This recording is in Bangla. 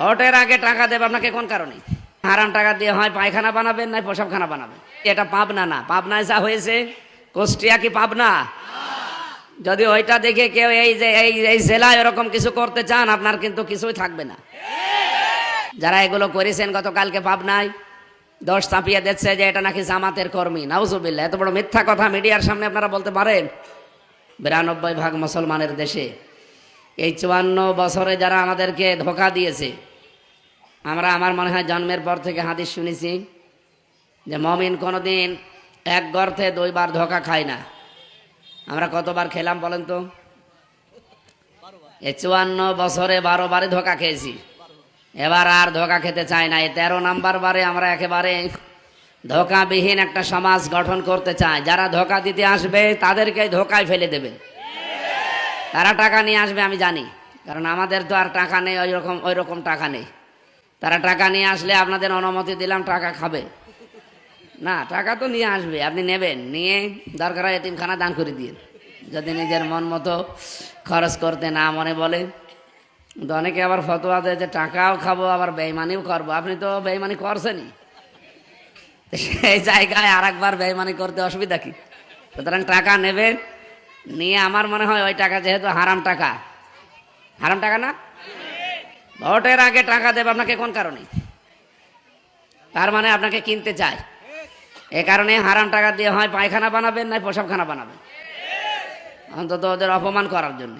ভোটের আগে টাকা দেবে আপনাকে কোন কারণে? হারাম টাকা দিয়ে হয় পায়খানা বানাবেন না পোশাকখানা বানাবেন? এটা পাবনা না। পাবনায় যা হয়েছে, কুষ্টিয়া কি পাবনা? যদি ওইটা দেখে কেউ এই যে, এই এই জেলায় এরকম কিছু করতে চান, আপনার কিন্তু কিছুই থাকবে না। যারা এগুলো করেছেন গতকালকে পাবনায় দশ চাপিয়ে দিচ্ছে যে এটা নাকি জামাতের কর্মী। নাউজুবিল্লা এত বড় মিথ্যা কথা মিডিয়ার সামনে আপনারা বলতে পারেন? বিরানব্বই ভাগ মুসলমানের দেশে এই চুয়ান্ন বছরে যারা আমাদেরকে ধোকা দিয়েছে আমরা, আমার মনে হয় জন্মের পর থেকে হাদিস শুনেছি যে মমিন কোনো দিন এক গর্তে দুইবার ধোকা খায় না। আমরা কতবার খেলাম বলেন তো? এই চুয়ান্ন বছরে বারো বারে ধোকা খেয়েছি। এবার আর ধোকা খেতে চাই না। এই তেরো নাম্বার বারে আমরা একেবারে ধোকাবিহীন একটা সমাজ গঠন করতে চাই। যারা ধোকা দিতে আসবে তাদেরকে ধোকায় ফেলে দেবে। তারা টাকা নিয়ে আসবে, আমি জানি। কারণ আমাদের তো আর টাকা নেই, ওই রকম ওই রকম টাকা নেই। তারা টাকা নিয়ে আসলে আপনাদের অনুমতি দিলাম, টাকা খাবে। না, টাকা তো নিয়ে আসবে, আপনি নেবেন। নিয়ে দরকার হয় এতিমখানা দান করে দিয়ে। যদি নিজের মন মতো খরচ করতে না মনে বলে। তো অনেকে আবার ফতোয়া দেয় যে, টাকাও খাব, আবার বেইমানিও করব। আপনি তো বেইমানি করছেনই। সেই জায়গায় আর একবার বেইমানি করতে অসুবিধা কি? সুতরাং টাকা নেবেন নিয়ে আমার মনে হয় ওই টাকা যেহেতু হারাম টাকা। হারাম টাকা না? ভোটের আগে টাকা দেবে আপনাকে কোন কারণে? তার মানে আপনাকে কিনতে চায়। এ কারণে হারাম টাকা দিয়ে হয় পায়খানা বানাবেন না পোশাকখানা বানাবেন। অন্তত ওদের অপমান করার জন্য।